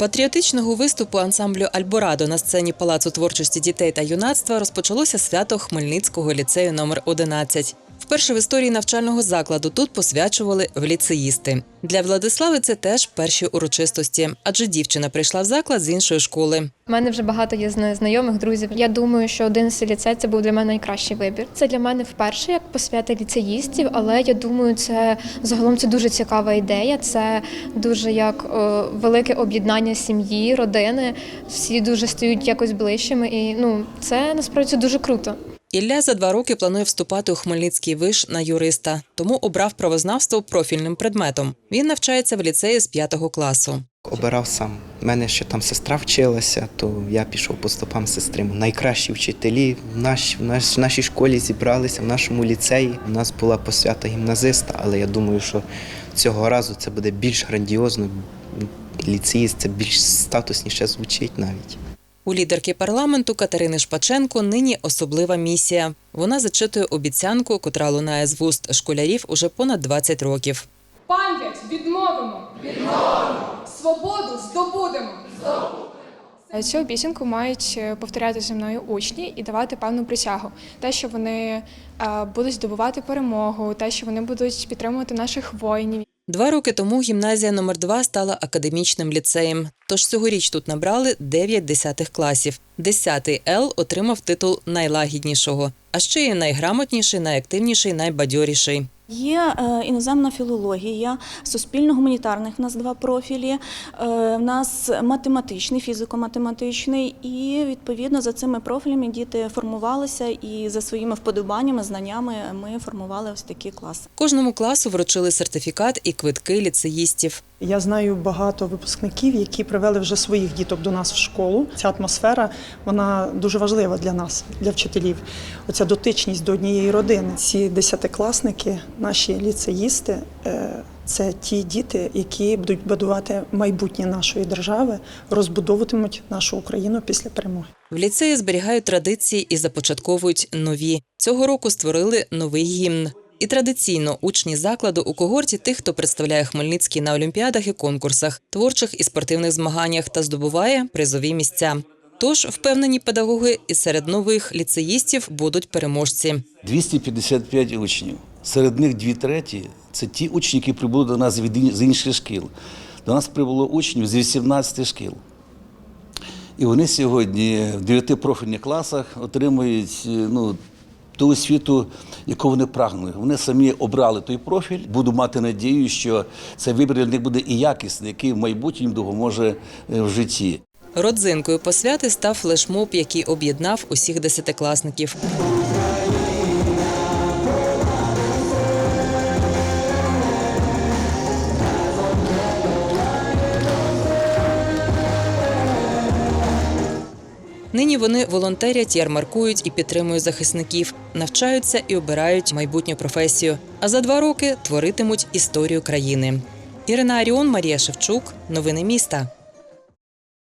патріотичного виступу ансамблю Альборадо на сцені Палацу творчості дітей та юнацтва розпочалося свято Хмельницького ліцею номер 11 Вперше в історії навчального закладу тут посвячували в ліцеїсти. Для Владислави це теж перші урочистості, адже дівчина прийшла в заклад з іншої школи. У мене вже багато є зна- знайомих, друзів. Я думаю, що один ліцей це був для мене найкращий вибір. Це для мене вперше як посвята ліцеїстів, але я думаю, це загалом це дуже цікава ідея. Це дуже як е, велике об'єднання сім'ї, родини. Всі дуже стають якось ближчими, і ну це насправді дуже круто. Ілля за два роки планує вступати у Хмельницький виш на юриста, тому обрав правознавство профільним предметом. Він навчається в ліцеї з п'ятого класу. Обирав сам. У мене ще там сестра вчилася, то я пішов по стопам сестри. Найкращі вчителі в, наш, в, наш, в нашій школі зібралися, в нашому ліцеї. У нас була посвята гімназиста, але я думаю, що цього разу це буде більш грандіозно. Ліцеїст це більш статусніше звучить навіть. У лідерки парламенту Катерини Шпаченко нині особлива місія. Вона зачитує обіцянку, котра лунає з вуст школярів уже понад 20 років. Пам'ять відновимо. Відновимо. Свободу здобудемо. здобудемо. Цю обіцянку мають е, повторяти зі мною учні і давати певну присягу. Те, що вони е, будуть здобувати перемогу, те, що вони будуть підтримувати наших воїнів. Два роки тому гімназія номер 2 стала академічним ліцеєм. Тож цьогоріч тут набрали 9 десятих класів. Десятий Л отримав титул найлагіднішого, а ще й найграмотніший, найактивніший, найбадьоріший. Є е, іноземна філологія, суспільно-гуманітарних в нас два профілі. Е, в нас математичний, фізико-математичний, і відповідно за цими профілями діти формувалися і за своїми вподобаннями, знаннями ми формували ось такі класи. Кожному класу вручили сертифікат і квитки ліцеїстів. Я знаю багато випускників, які привели вже своїх діток до нас в школу. Ця атмосфера вона дуже важлива для нас, для вчителів. Оця дотичність до однієї родини. Ці десятикласники, наші ліцеїсти, е, це ті діти, які будуть будувати майбутнє нашої держави, розбудовуватимуть нашу Україну після перемоги. В ліцеї зберігають традиції і започатковують нові. Цього року створили новий гімн. І традиційно учні закладу у когорті тих, хто представляє Хмельницький на олімпіадах і конкурсах, творчих і спортивних змаганнях та здобуває призові місця. Тож впевнені педагоги, і серед нових ліцеїстів будуть переможці. 255 учнів. Серед них дві треті це ті учні, які прибули до нас з інших шкіл. До нас прибуло учнів з 18 шкіл. І вони сьогодні в дев'яти профільних класах отримують ну, ту освіту, яку вони прагнули. Вони самі обрали той профіль. Буду мати надію, що цей вибір для них буде і якісний, який в майбутньому допоможе е, в житті. Родзинкою посвяти став флешмоб, який об'єднав усіх десятикласників. Нині вони волонтерять, ярмаркують і підтримують захисників, навчаються і обирають майбутню професію. А за два роки творитимуть історію країни. Ірина Аріон, Марія Шевчук. Новини міста.